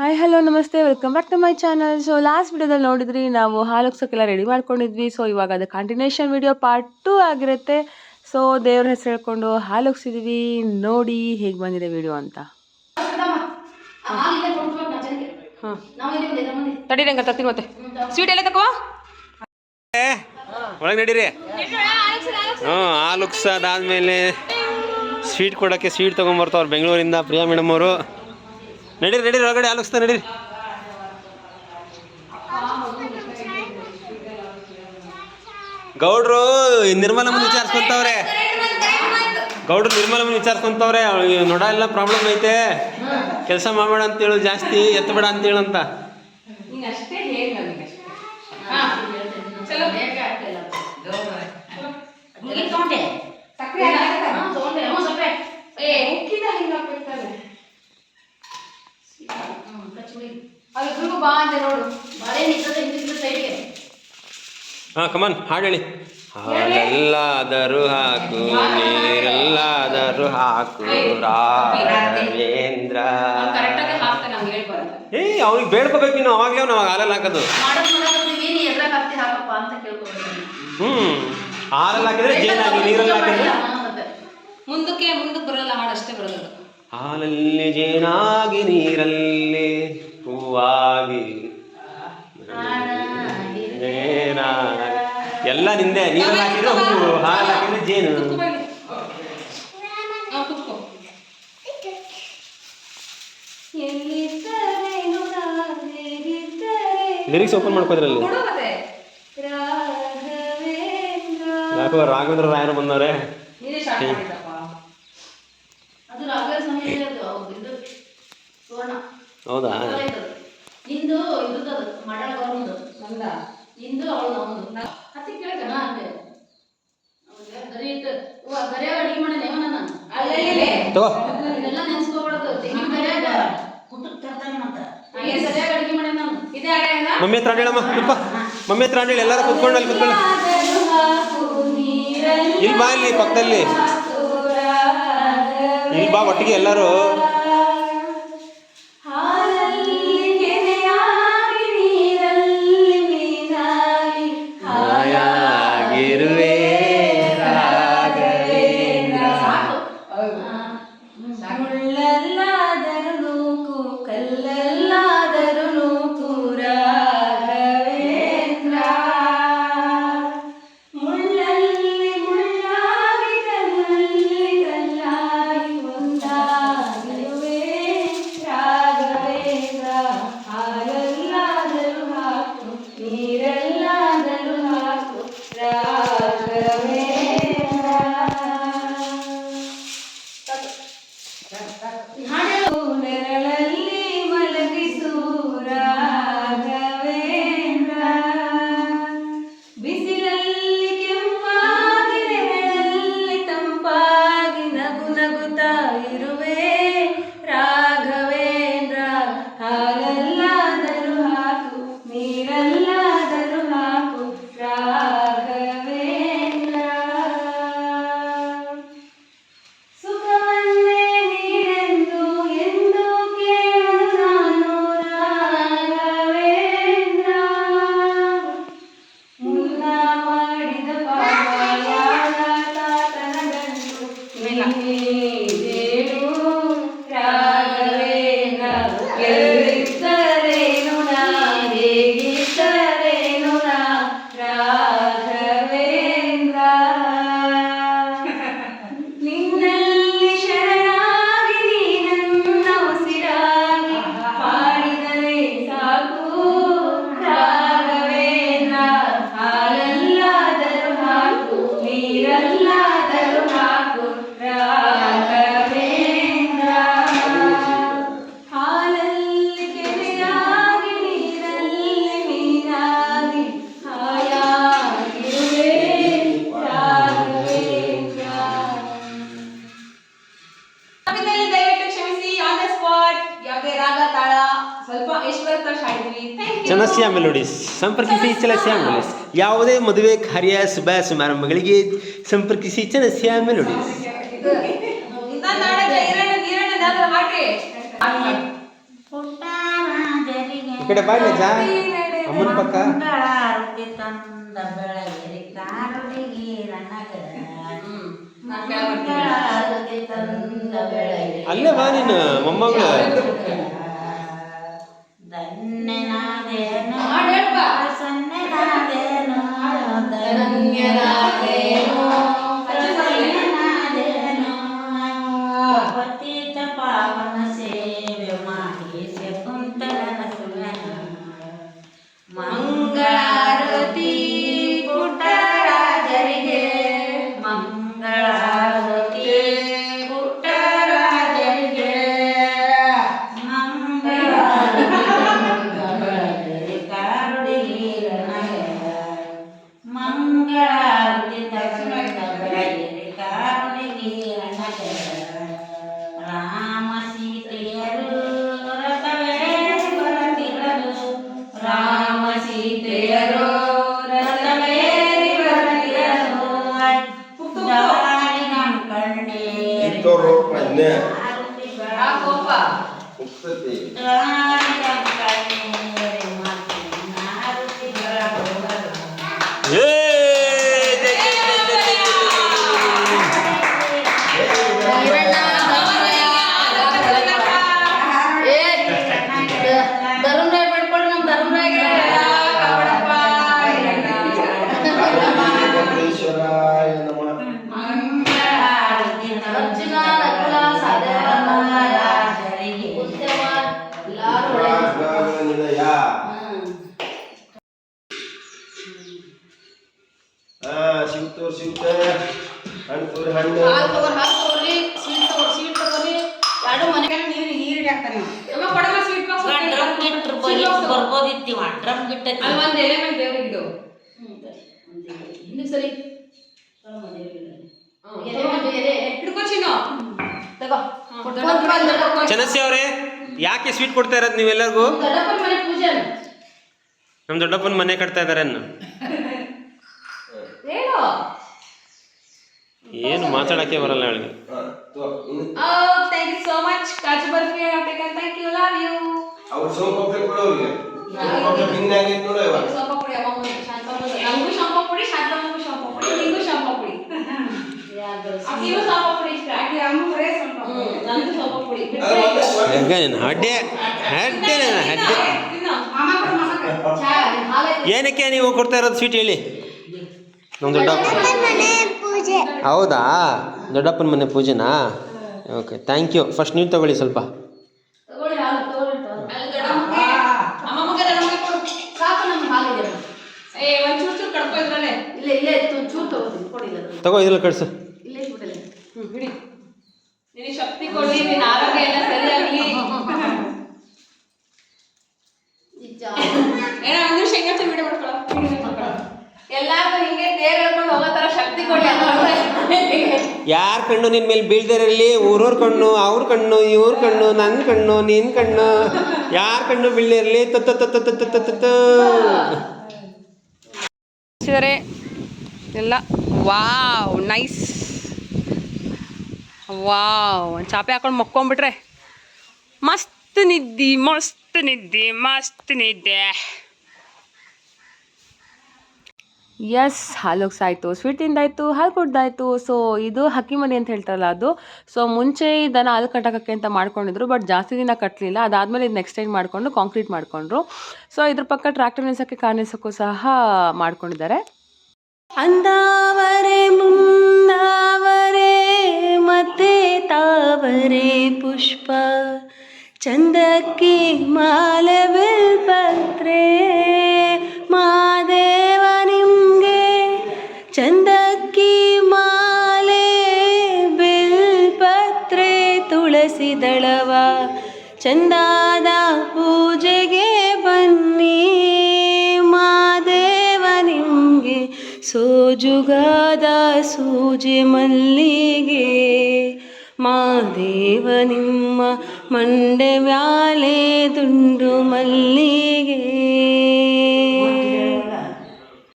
Hi hello ನಮಸ್ತೆ. Welcome back to my channel so last ವಿಡಿಯೋದಲ್ಲಿ ನೋಡಿದ್ರಿ, ನಾವು ಹಾಲುಕ್ಸೋಕ್ಕೆಲ್ಲ ರೆಡಿ ಮಾಡ್ಕೊಂಡಿದ್ವಿ. ಸೊ ಇವಾಗ ಅದು ಕಂಟಿನ್ಯೂಷನ್ ವಿಡಿಯೋ ಪಾರ್ಟ್ ಟೂ ಆಗಿರುತ್ತೆ. ಸೊ ದೇವ್ರ ಹೆಸರು ಹೇಳ್ಕೊಂಡು ಹಾಲುಕ್ಸಿದ್ವಿ ನೋಡಿ ಹೇಗೆ ಬಂದಿದೆ ವಿಡಿಯೋ ಅಂತ. ಹಾಂ ತರ್ತೀನಿ ಮತ್ತೆ. ಸ್ವೀಟ್ ಎಲ್ಲ ತಕೋ. ಒಳಗೆ ನಡೀರಿ. ಹ್ಞೂ ಹಾಲುಕ್ಸ್ ಅದಾದಮೇಲೆ ಸ್ವೀಟ್ ಕೊಡೋಕ್ಕೆ ಸ್ವೀಟ್ ತೊಗೊಂಬರ್ತಾವ್ರು ಬೆಂಗಳೂರಿಂದ ಪ್ರಿಯಾ ಮೇಡಮ್ ಅವರು. ನಡೀರಿ ನಡೀರಿ ಒಳಗಡೆ ಆಲೋಚಿಸ್ತಾ ನಡೀರಿ. ಗೌಡ್ರು ನಿರ್ಮಲಮ್ಮನ ವಿಚಾರಿಸ್ಕೊಂತವ್ರೆ. ಗೌಡ್ರು ನಿರ್ಮಲಮ್ಮನ ವಿಚಾರಿಸ್ಕೊಂತವ್ರೆ ನೋಡ ನೊಡ ಎಲ್ಲ ಪ್ರಾಬ್ಲಮ್ ಐತೆ. ಕೆಲಸ ಮಾಡಬೇಡ ಅಂತೇಳು ಜಾಸ್ತಿ ಎತ್ತಬೇಡ ಅಂತೇಳಂತ ಹಾಂ ಕಮನ್ ಹಾಡು ಹೇಳಿ. ಹಾಲೆಲ್ಲಾದರೂ ಹಾಕು ನೀರೆಲ್ಲಾದರೂ ಹಾಕು ರಾಘವೇಂದ್ರ. ಏ ಅವ್ನಿಗೆ ಬೇಡ್ಕೋಬೇಕು ನೀನು ಅವಾಗಲೇ ನಾವು ಹಾಲಲ್ಲಿ ಹಾಕೋದು. ಹ್ಞೂ ಹಾಲಲ್ಲಿ ಹಾಕಿದ್ರೆ ಜೇನಾಗಿ ನೀರಲ್ಲಿ ಹಾಕಿದ್ರೆ? ಮುಂದಕ್ಕೆ ಮುಂದಕ್ಕೆ ಬರಲ್ಲ ಹಾಡಷ್ಟೇ ಅಷ್ಟೇ ಬರೋದು ಹಾಲಲ್ಲಿ ಜೇನಾಗಿ ನೀರಲ್ಲಿ ಹೂವಾಗಿ. ಜೇನಾಗಿ ಎಲ್ಲ ನಿಂದೆ ನೀರಲ್ಲಿ ಹಾಕಿದ್ರೆ ಹೂವು ಹಾಲು ಹಾಕಿದ್ರೆ ಜೇನು. ಲಿರಿಕ್ಸ್ ಓಪನ್ ಮಾಡ್ಕೋದ್ರಲ್ಲಿ. ಯಾಕೋ ರಾಘವೇಂದ್ರ ರಾಯರು ಬಂದವ್ರೆ. ಹೌದು ಇದು ಸುವರ್ಣ ಹೌದಾ ಇಂದು ಅದು ಇಂದು ಅವಳು ಅವನು ಇಟ್ಟು ಓ ಅಡಿಗೆ ನಾನು? ಇದೆಲ್ಲ ನೆನ್ಸ್ಕೊಬಾರ್ದು ತೆಂಗಿನ ತರ್ತಾನೆ ಹಾಗೆ ಸರಿಯಾಗಿ ಅಡಿಗೆ ನಾನು. ಇದೇ ಅಡ ಮಮ್ಮಿ ಹತ್ರ ಹೇಳಮ್ಮ ತುಪ್ಪ ಮಮ್ಮಿ ಹತ್ರ ಹೇಳಿ ಎಲ್ಲರೂ ಕುತ್ಕೊಂಡು ಅಲ್ಲಿ ಕುತ್ಕೊಳ್ಳಿ ಇಲ್ಲಿ ಬಾ ಇಲ್ಲಿ ಪಕ್ಕದಲ್ಲಿ. ಇಲ್ಲಿ ಬಾ ಒಟ್ಟಿಗೆ ಎಲ್ಲರೂ. birthday ಥ್ಯಾಂಕ್ ಯು ಸಂಪರ್ಕಿಸಿ ಮೆಲೋಡಿಸ್ ಸಂಪರ್ಕಿಸಿ ಚಲಸ್ಯ ಮೆಲೋಡಿಸ್ ಯಾವುದೇ ಮದುವೆ, ಕಾರ್ಯ, ಶುಭ, ಸಮಾರಂಭಗಳಿಗೆ ಸಂಪರ್ಕಿಸಿ ಮೆಲೋಡಿಸ್ ಈರಣ್ಣ ಈರಣ್ಣ ಹಾಡ್ರಿ ಪುಟ್ಟ ಕಡೆ ಬಾ ಜಾ ಅಮ್ಮನ ಪಕ್ಕ. ಅಲ್ಲೇ ಬಾ ನೀನು, ಮೊಮ್ಮಗಳು. Toro Pane. Uksati. ತೋರಿ ಹಣ್ಣು ಹಾಲು ತಗೋರಿ ಹಾಲು ತಗೋರಿ ಸ್ವೀಟ್ ತಗೋರಿ ಸ್ವೀಟ್ ತಗೋರಿ. ಎರಡು ಮನೆಗೆ ನೀರು ನೀರು ಹಾಕ್ತಾನೆ ಅಮ್ಮ ಕೊಡಲ್ಲ ಸ್ವೀಟ್ ಬಾಕ್ಸ್ ಡ್ರಮ್ ಗಿಟ್ರ್ ಬರ್ಬೋದಿತ್ತೀವ ಡ್ರಮ್ ಗಿಟ್ಟೈತಿ ಅಲ್ಲಿ ಒಂದು ಎಲೆ ಮೇಲೆ ದೇವ್ರಿಗೆ ಇಡು. ಹಿಂದಕ್ಕೆ ಸರಿ. ಎಲೆ ಮೇಲೆ ಎಲೆ. ಹಿಡ್ಕೊ ಚಿನ್ನು. ತಗೋ. ದೊಡ್ಡಪ್ಪನ ಅವರೇ ಯಾಕೆ ಸ್ವೀಟ್ ಕೊಡ್ತಾ ಇರೋದು ನೀವೆಲ್ಲರಿಗೂ? ನಮ್ಮ ದೊಡ್ಡಪ್ಪನ ಮನೆ ಕಟ್ತಾ ಇದಾರೆ ಅನ್ನು. ಏನು ಮಾತಾಡಕ್ಕೆ ಬರಲ್ಲ ಅವಳಿಗೆ. Oh, thank you so much. Kaju barfi have taken. Thank you. Love you. ಅವ್ರು ಸೋಂಪಪ್ಪೆ ಕೊಡು ಅವ್ರಿಗೆ. ಸೋಂಪಪ್ಪೆ ಭಿನ್ನಾಗಿ ನೋಡು ಇವಾಗ? ಶಾಂಪ ಪುಡಿ ಅಮ್ಮ ಶಾಂತಮ್ಮ ನಂಗೂ ಶಾಂಪ ಪುಡಿ ಶಾಂತಮ್ಮಗೂ ಶಾಂಪ ಪುಡಿ ನಿಂಗೂ ಶಾಂಪ ಪುಡಿ. ಅಕ್ಕಿಗೂ ಶಾಂಪ ಪುಡಿ ಇಷ್ಟ. ಹ್ಮ್, ನಂಗೂ ಶಾಂಪ ಪುಡಿ. ಅದು ಒಂದು- ಒಂದು- ಹೆಗ್ಗ ನೀನು ಹಡ್ಡೆ? ಹಡ್ಡೆ ನೀನು ಹಡ್ಡೆ. ತಿನ್ನು. ಚಾ, ಹಾಲೇ ಏನಕ್ಕೆ ನೀವು ಕೊಡ್ತಾ ಇರೋದು ಸ್ವೀಟ್ ಹೇಳಿ. ನಮ್ಮ ದೊಡ್ಡಪ್ಪ ಹೌದಾ? ದೊಡ್ಡಪ್ಪನ ಮನೆ ಪೂಜೆನಾ? ಓಕೆ ಥ್ಯಾಂಕ್ ಯು ಫಸ್ಟ್ ನೀವು ತಗೊಳ್ಳಿ ಸ್ವಲ್ಪ. ತಗೋ ಇದ್ರಲ್ಲಿ ಕಳಿಸು. ಶಕ್ತಿ ಕೊಡ್ಲಿ ನಿನ್ನ ಆರೋಗ್ಯ ಎಲ್ಲ ಸರಿಯಾಗಲಿ. ಏನೋ ಒಂದು ನಿಮಿಷ ಹಿಂಗೆ ವಿಡಿಯೋ ಮಾಡ್ಕೊಳ್ಳೋ ಎಲ್ಲಾರ್ಗು ಹಿಂಗೆ ತೇರ್ ಹೇಳ್ಕೊಂಡು ಹೋಗೋ ಥರ ಶಕ್ತಿ ಕೊಡ್ಲಿ ಅಂತ ಯಾರ ಕಣ್ಣು ನಿನ್ ಮೇಲೆ ಬೀಳ್ದಿರಲಿ? ಊರವ್ರ ಕಣ್ಣು, ಅವ್ರ ಕಣ್ಣು, ಇವ್ರ ಕಣ್ಣು ನನ್ನ ಕಣ್ಣು, ನಿನ್ ಕಣ್ಣು. ಯಾರ ಕಣ್ಣು ಬೀಳ್ದಿರಲಿ? ತತ್ತ ತತ್ತ ತತ್ತ ತತ್ತ ಎಲ್ಲ ವಾವ್, ನೈಸ್. ವಾವ್ ಚಾಪೆ ಹಾಕೊಂಡು ಮಕ್ಕೊಂಬಿಟ್ರೆ ಮಸ್ತ್ ನಿದ್ದಿ, ಮಸ್ತ್ ನಿದ್ದೆ ಮಸ್ತ್ ನಿದ್ದೆ. ಎಸ್ ಹಾಲುಕ್ಸ್ ಆಯಿತು ಸ್ವೀಟ್ ತಿಂದಾಯಿತು, ಹಾಲು ಕುಡ್ದಾಯಿತು. ಸೊ ಇದು ಹಕ್ಕಿ ಮನೆ ಅಂತ ಹೇಳ್ತಾರಲ್ಲ ಅದು. ಸೊ ಮುಂಚೆ ಇದನ್ನು ಹಾಲು ಕಟ್ಟೋಕ್ಕೆ ಅಂತ ಮಾಡ್ಕೊಂಡಿದ್ರು ಬಟ್ ಜಾಸ್ತಿ ದಿನ ಕಟ್ಟಲಿಲ್ಲ ಅದಾದಮೇಲೆ ಇದು ಎಕ್ಸ್ಟೆಂಡ್ ಮಾಡಿಕೊಂಡು ಕಾಂಕ್ರೀಟ್ ಮಾಡಿಕೊಂಡ್ರು. ಸೊ ಇದ್ರ ಪಕ್ಕ ಟ್ರ್ಯಾಕ್ಟರ್ ನಿಲ್ಸೋಕ್ಕೆ ಕಾರ್ ನಿಲ್ಸೋಕ್ಕೂ ಸಹ ಮಾಡ್ಕೊಂಡಿದ್ದಾರೆ. ಅಂದಾವರೆ, ಮುಂದಾವರೆ, ಮತ್ತೆ ತಾವರೆ ಪುಷ್ಪ. ಚಂದಕ್ಕೆ ಮಾಲೆ ಬಿಲ್ಪತ್ರೆ ಚಂದಾದ ಪೂಜೆಗೆ ಬನ್ನಿ ಮಾದೇವ ನಿಮಗೆ ಸೋಜುಗಾದ ಸೂಜೆ ಮಲ್ಲಿಗೆ. ಮಾದೇವ ನಿಮ್ಮ ಮಂಡೆ ಮ್ಯಾಲೆ ದುಂಡು ಮಲ್ಲಿಗೆ.